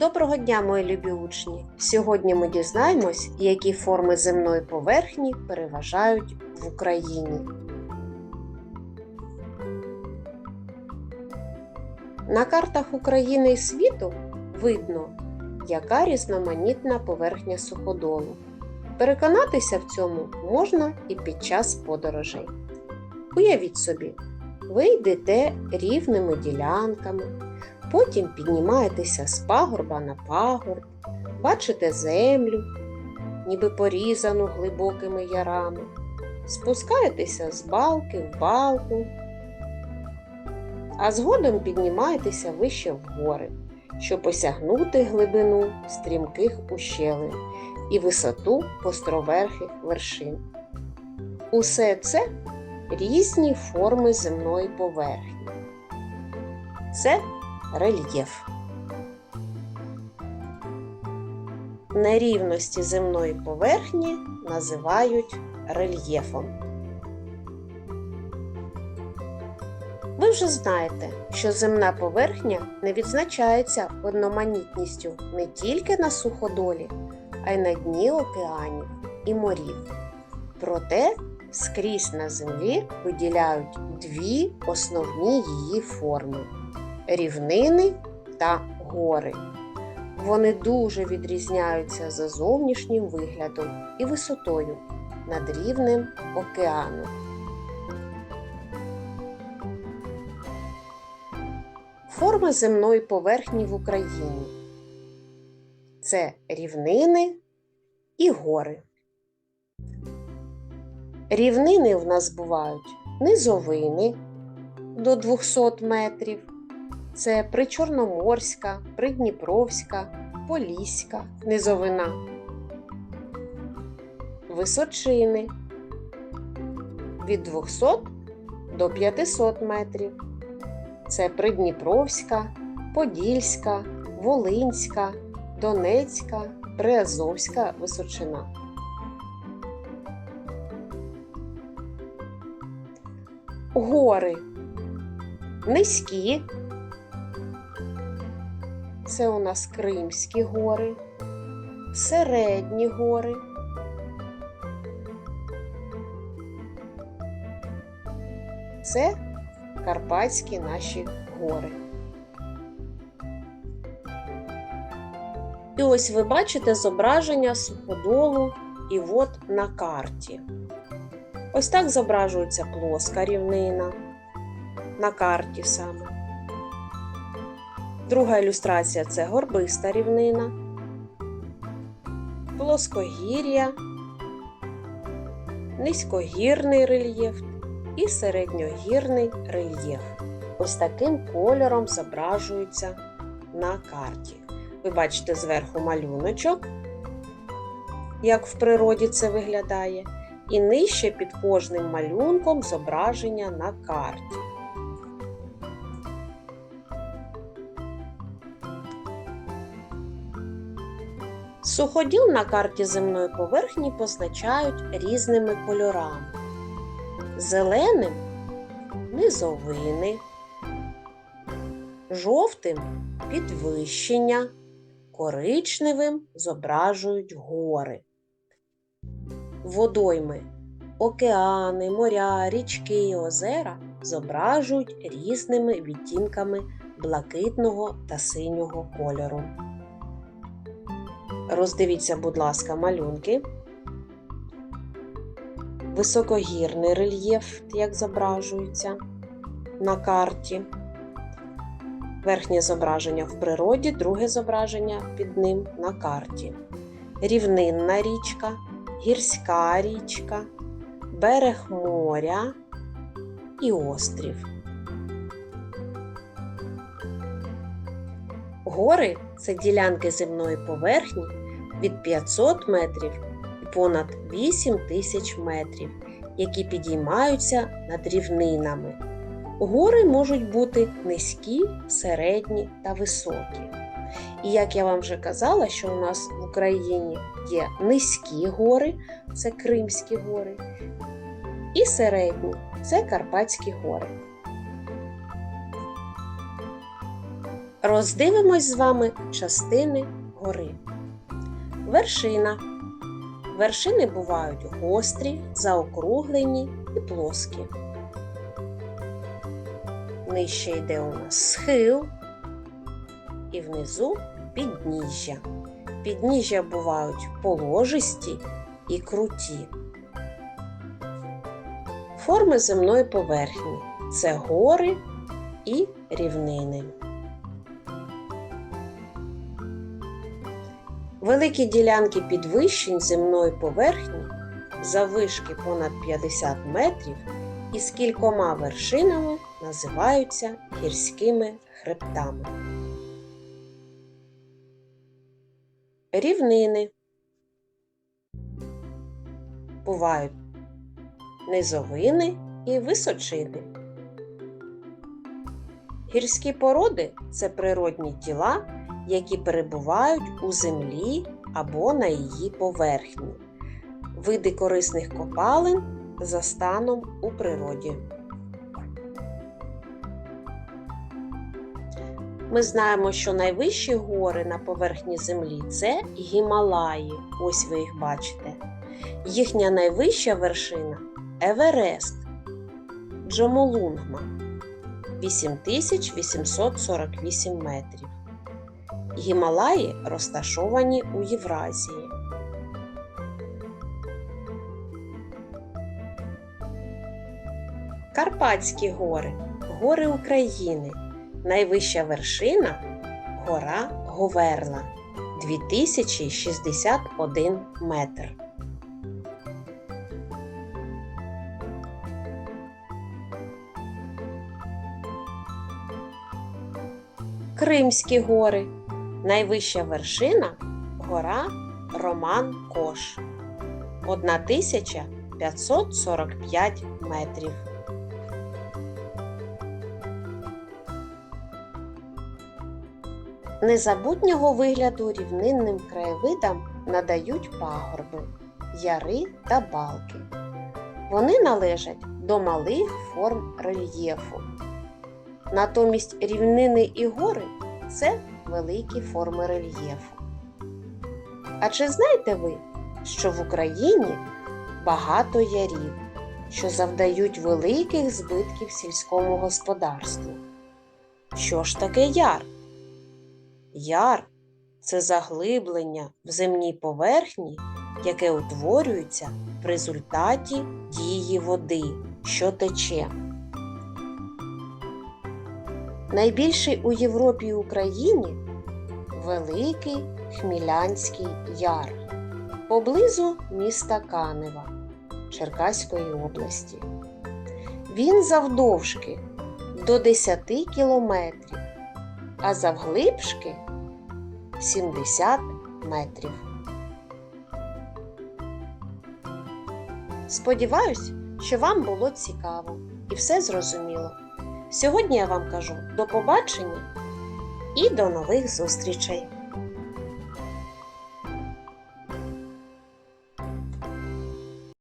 Доброго дня, мої любі учні! Сьогодні ми дізнаємось, які форми земної поверхні переважають в Україні. На картах України і світу видно, яка різноманітна поверхня суходолу. Переконатися в цьому можна і під час подорожей. Уявіть собі, ви йдете рівними ділянками, потім піднімаєтеся з пагорба на пагорб, бачите землю, ніби порізану глибокими ярами, спускаєтеся з балки в балку, а згодом піднімаєтеся вище в гори, щоб осягнути глибину стрімких ущелин і висоту построверхих вершин. Усе це різні форми земної поверхні. Це рельєф. Нерівності земної поверхні називають рельєфом. Ви вже знаєте, що земна поверхня не відзначається одноманітністю не тільки на суходолі, а й на дні океанів і морів. Проте скрізь на землі виділяють дві основні її форми рівнини та гори. Вони дуже відрізняються за зовнішнім виглядом і висотою над рівнем океану. Форма земної поверхні в Україні це рівнини і гори. Рівнини в нас бувають низовини до 200 метрів. Це Причорноморська, Придніпровська, Поліська низовина. Височини від 200 до 500 метрів. Це Придніпровська, Подільська, Волинська, Донецька, Приазовська височина. Гори низькі. Це у нас Кримські гори, середні гори. Це Карпатські наші гори. І ось ви бачите зображення суходолу і вод на карті. Ось так зображується плоска рівнина на карті саме. Друга ілюстрація це горбиста рівнина, плоскогір'я, низькогірний рельєф і середньогірний рельєф. Ось таким кольором зображуються на карті. Ви бачите зверху малюночок, як в природі це виглядає, і нижче під кожним малюнком зображення на карті. Суходіл на карті земної поверхні позначають різними кольорами. Зеленим низовини, жовтим підвищення, коричневим зображують гори. Водойми, океани, моря, річки і озера зображують різними відтінками блакитного та синього кольору. Роздивіться, будь ласка, малюнки. Високогірний рельєф, як зображується на карті. Верхнє зображення в природі, друге зображення під ним на карті. Рівнинна річка, гірська річка, берег моря і острів. Гори це ділянки земної поверхні від 500 метрів і понад 8 тисяч метрів, які підіймаються над рівнинами. Гори можуть бути низькі, середні та високі. І як я вам вже казала, що у нас в Україні є низькі гори, це Кримські гори, і середні це Карпатські гори. Роздивимось з вами частини гори. Вершина. Вершини бувають гострі, заокруглені і плоскі. Нижче йде у нас схил і внизу підніжжя. Підніжжя бувають положисті і круті. Форми земної поверхні це гори і рівнини. Великі ділянки підвищень земної поверхні заввишки понад 50 метрів і з кількома вершинами називаються гірськими хребтами. Рівнини бувають низовини і височини. Гірські породи це природні тіла, які перебувають у землі або на її поверхні, види корисних копалин за станом у природі. Ми знаємо, що найвищі гори на поверхні землі це Гімалаї. Ось ви їх бачите. Їхня найвища вершина Еверест Джомолунгма 8848 метрів. Гімалаї розташовані у Євразії. Карпатські гори гори України. Найвища вершина гора Говерла 2061 метр. Кримські гори. Найвища вершина гора Роман Кош 1545 метрів. Незабутнього вигляду рівнинним краєвидам надають пагорби, яри та балки. Вони належать до малих форм рельєфу. Натомість рівнини і гори це великі форми рельєфу. А чи знаєте ви, що в Україні багато ярів, що завдають великих збитків сільському господарству? Що ж таке яр? Яр це заглиблення в земній поверхні, яке утворюється в результаті дії води, що тече. Найбільший у Європі і Україні Великий Хмілянський яр поблизу міста Канева Черкаської області. Він завдовжки до 10 кілометрів, а завглибшки 70 метрів. Сподіваюсь, що вам було цікаво і все зрозуміло. Сьогодні я вам кажу до побачення і до нових зустрічей!